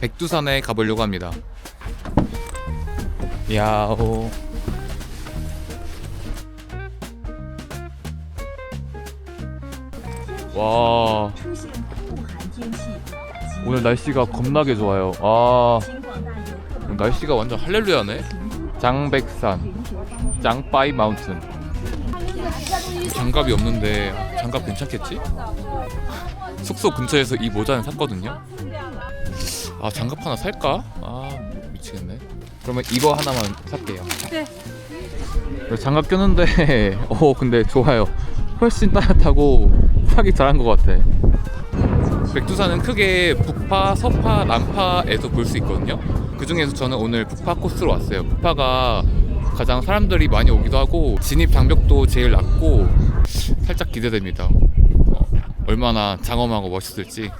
백두산에 가보려고 합니다. 야오. 와 오늘 날씨가 겁나게 좋아요. 아 날씨가 완전 할렐루야네. 장백산, 장바이 마운틴. 장갑이 없는데 장갑 괜찮겠지? 숙소 근처에서 이 모자는 샀거든요. 아 장갑 하나 살까? 아 미치겠네. 그러면 이거 하나만 살게요. 네. 장갑 꼈는데 어 근데 좋아요. 훨씬 따뜻하고 사기 잘한 것 같아. 백두산은 크게 북파, 서파, 남파에서 볼 수 있거든요. 그 중에서 저는 오늘 북파 코스로 왔어요. 북파가 가장 사람들이 많이 오기도 하고 진입 장벽도 제일 낮고 살짝 기대됩니다. 어, 얼마나 장엄하고 멋있을지.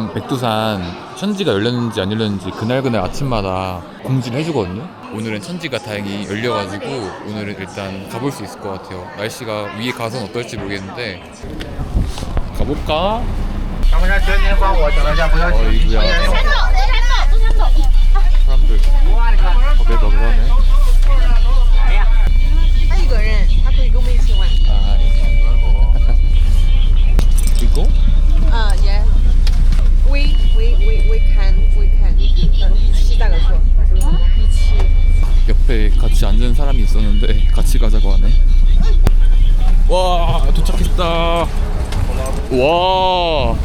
음, 백두산 천지가 열렸는지 안 열렸는지 그날그날 아침마다 공지를 해주거든요. 오늘은 천지가 다행히 열려가지고 오늘은 일단 가볼 수 있을 것 같아요. 날씨가 위에 가서는 어떨지 모르겠는데 가볼까? 어이구야 사람들 겁에 너무 와 도착했다. 와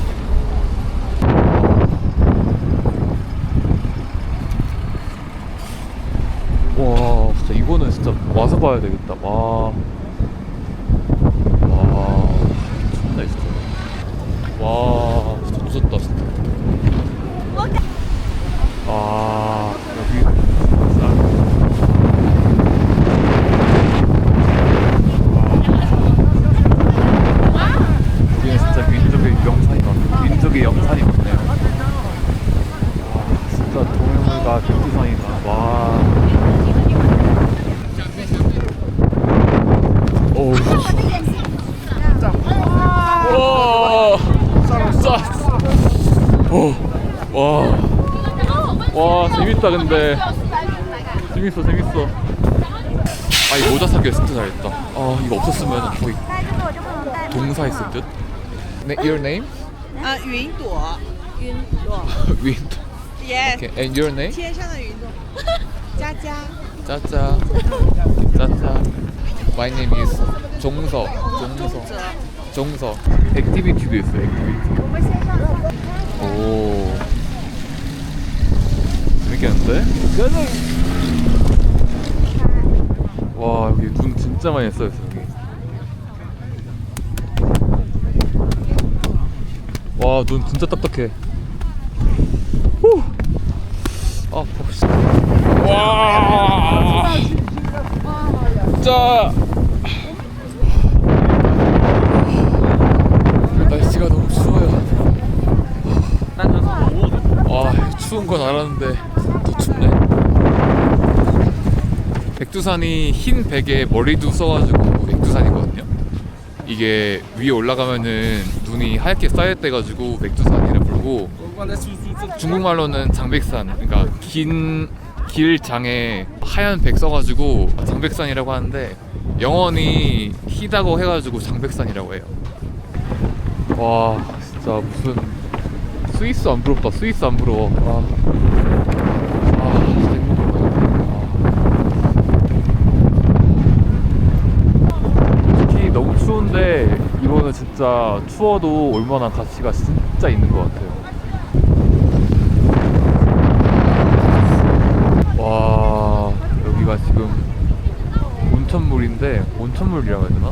와, 진짜 이거는 진짜 와서 봐야 되겠다. 와. 와. 존나 있어. 와, 진짜 무섭다, 진짜. 아, 여기. 산. 여기는 진짜 민족의 영산이 많네. 민족의 영산이 많네요. 와, 진짜 동해물과 백두산이다. 와. 오. 와. 싸. 오. 와. 와, 재밌다 근데. 재밌어, 재밌어. 아, 이 모자 사기가 진짜 잘했다. 아, 이거 없었으면 거의 동사 했을 듯. 네, your name? 啊，云朵，云朵 Wind. ，yes， Okay, and your name? 天上的云朵，佳佳。 짜짜. 짜짜. My name is 종서. 종서. 종서. 액티비티도 있어. 액티비티. 오. 재밌겠는데? 와 여기 눈 진짜 많이 써있어 여기. 와 눈 진짜 딱딱해. 후. 아 봅시다. 와. 진짜. 날씨가 너무 추워요. 아 추운 건 알았는데 더 춥네. 백두산이 흰 백에 머리도 써가지고 백두산이거든요. 이게 위에 올라가면은 눈이 하얗게 쌓였대가지고 백두산이라 부르고 중국말로는 장백산 그러니까 긴 길 장에 하얀 백 써가지고 장백산이라고 하는데 영원히 희다고 해가지고 장백산이라고 해요. 와 진짜 무슨 스위스 안 부럽다 스위스 안 부러워. 아, 아 진짜 힘들다. 특히 너무 추운데 이거는 진짜 추워도 얼마나 가치가 진짜 있는 것 같아요. 와 여기가 지금 온천 물인데 온천물이라고 해야 되나?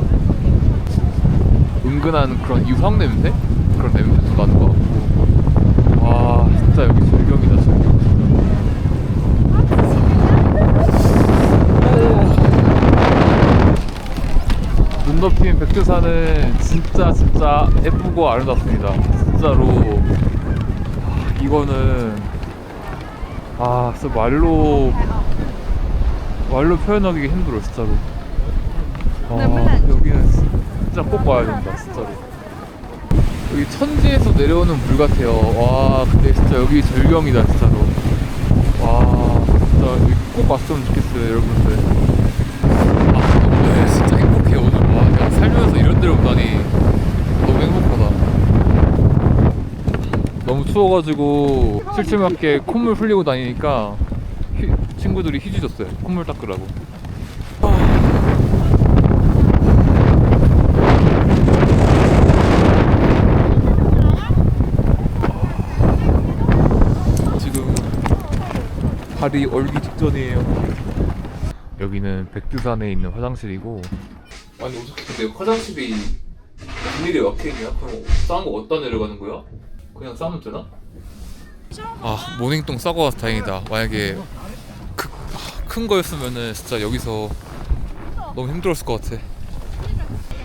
은근한 그런 유황 냄새? 그런 냄새도 나는 것 같고 와 진짜 여기 절경이다 절경 오. 눈 덮인 백두산은 진짜 진짜 예쁘고 아름답습니다 진짜로 아, 이거는 아 진짜 말로 말로 표현하기 힘들어 진짜로 아 여기는 진짜 꼭 와야 된다 진짜로. 여기 천지에서 내려오는 물 같아요. 와 근데 진짜 여기 절경이다 진짜로. 진짜 여기 꼭 왔으면 좋겠어요 여러분들. 아 오늘 진짜 행복해 오늘. 와 내가 살면서 이런 데를 오다니. 너무 행복하다. 너무 추워가지고 칠칠맞게 콧물 흘리고 다니니까 휘- 친구들이 휴지 줬어요. 콧물 닦으라고 지금 발이 얼기 직전이에요. 여기는 백두산에 있는 화장실이고. 아니 어떻게 근데 화장실이 비닐에 막혀 있냐? 그럼 싸는 거 어디다 내려가는 거야? 그냥 싸면 되나? 아 모닝똥 싸고 와서 다행이다. 만약에 그, 아, 큰 거였으면은 진짜 여기서 너무 힘들었을 것 같아.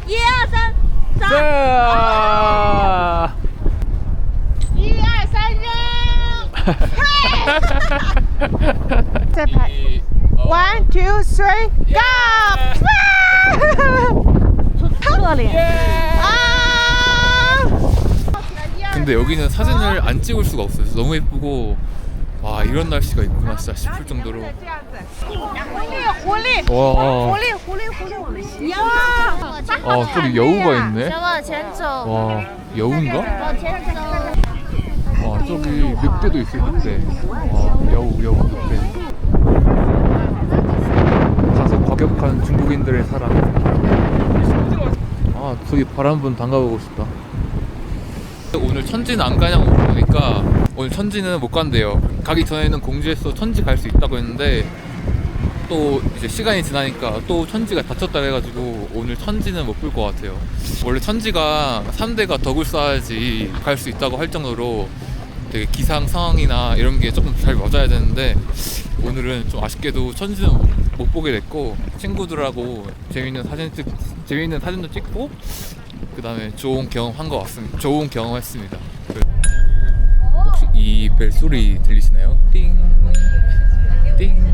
一二三， 자! 세파. 어. One, two, three, go! 근데 여기는 사진을 안 찍을 수가 없어요. 너무 예쁘고 와 이런 날씨가 있구나 진짜 싶을 정도로. 와. 아 저기 여우가 있네. 와 여우인가? 어, 저기 늑대도 있을 텐데. 어, 여우 여우 늑대. 가서 과격한 중국인들의 사랑. 아 저기 바람 분 담가보고 싶다. 오늘 천지는 안 가냐고 물어보니까 오늘 천지는 못 간대요. 가기 전에는 공주에서 천지 갈 수 있다고 했는데 또 이제 시간이 지나니까 또 천지가 다쳤다 해가지고 오늘 천지는 못 볼 것 같아요. 원래 천지가 3대가 덕을 쌓아야지 갈 수 있다고 할 정도로 되게 기상 상황이나 이런 게 조금 잘 맞아야 되는데 오늘은 좀 아쉽게도 천지는 못, 못 보게 됐고 친구들하고 재밌는 사진 찍 재밌는 사진도 찍고 그 다음에 좋은 경험한 것 같습니다. 좋은 경험했습니다. 그- 혹시 이 벨 소리 들리시나요? 띵, 띵, 띵.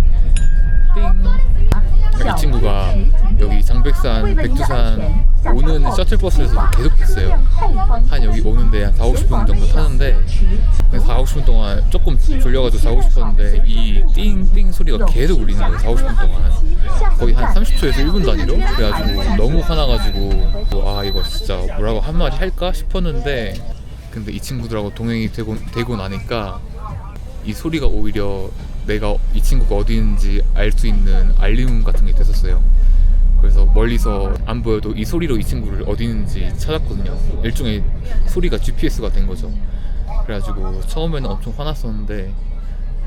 이 친구가 여기 장백산, 백두산 오는 셔틀버스에서 계속 했어요. 한 여기 오는데 한 4, 50분 정도 타는데 4, 50분 동안 조금 졸려가지고 자고 싶었는데 이 띵띵 소리가 계속 울리는 거예요. 4, 50분 동안. 거의 한 30초에서 1분 단위로 그래가지고 너무 화나가지고 와 이거 진짜 뭐라고 한 마디 할까 싶었는데 근데 이 친구들하고 동행이 되고, 되고 나니까 이 소리가 오히려 내가 이 친구가 어디 있는지 알 수 있는 알림 같은 게 됐었어요. 그래서 멀리서 안 보여도 이 소리로 이 친구를 어디 있는지 찾았거든요. 일종의 소리가 GPS가 된 거죠. 그래가지고 처음에는 엄청 화났었는데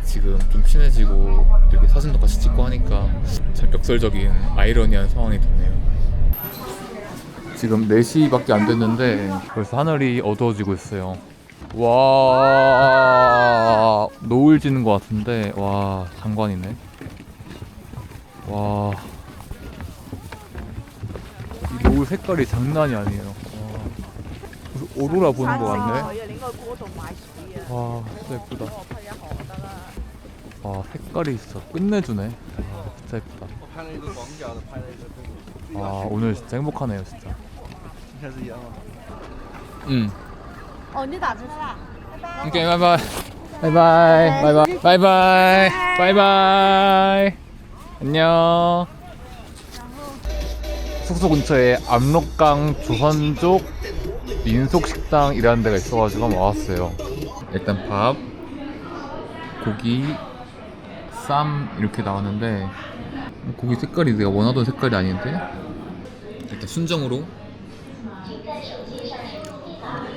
지금 좀 친해지고 이렇게 사진도 같이 찍고 하니까 참 역설적인 아이러니한 상황이 됐네요. 지금 4시밖에 안 됐는데 벌써 하늘이 어두워지고 있어요. 와 노을 지는 것 같은데 와 장관이네. 와. 노 색깔이 장난이 아니에요. 무슨 오로라 보는 거 같네. 와, 진짜 예쁘다. 와, 색깔이 진짜 끝내주네. 와, 진짜 예쁘다. 와, 오늘 진짜 행복하네요, 진짜. 응. 오케이, 바이바이. 바이바이. 바이바이. 바이바이. 바이바이. 안녕. 숙소 근처에 압록강 조선족 민속식당이라는 데가 있어가지고 한번 와봤어요. 일단 밥, 고기, 쌈 이렇게 나왔는데 고기 색깔이 내가 원하던 색깔이 아닌데? 일단 순정으로.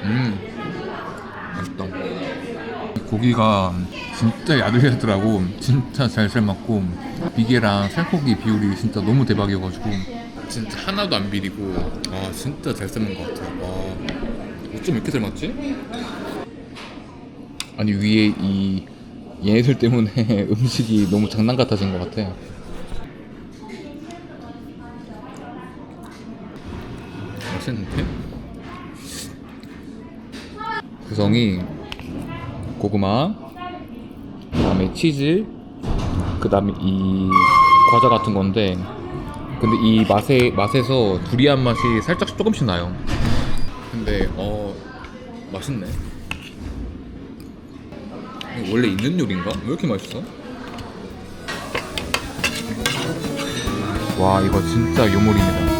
음 맛있다. 이 고기가 진짜 야들야들하고 진짜 잘 삶았고 비계랑 살코기 비율이 진짜 너무 대박이어가지고 진짜 하나도 안 비리고 아 진짜 잘 삶은 것 같아요 와 어쩜 이렇게 삶았지? 아니 위에 이 얘네들 때문에 음식이 너무 장난 같아진 것 같아 맛있는데? 구성이 고구마 그 다음에 치즈 그 다음에 이 과자 같은 건데 근데 이 맛에 맛에서 두리안 맛이 살짝 조금씩 나요. 근데 어 맛있네. 원래 있는 요리인가? 왜 이렇게 맛있어? 와 이거 진짜 요물입니다.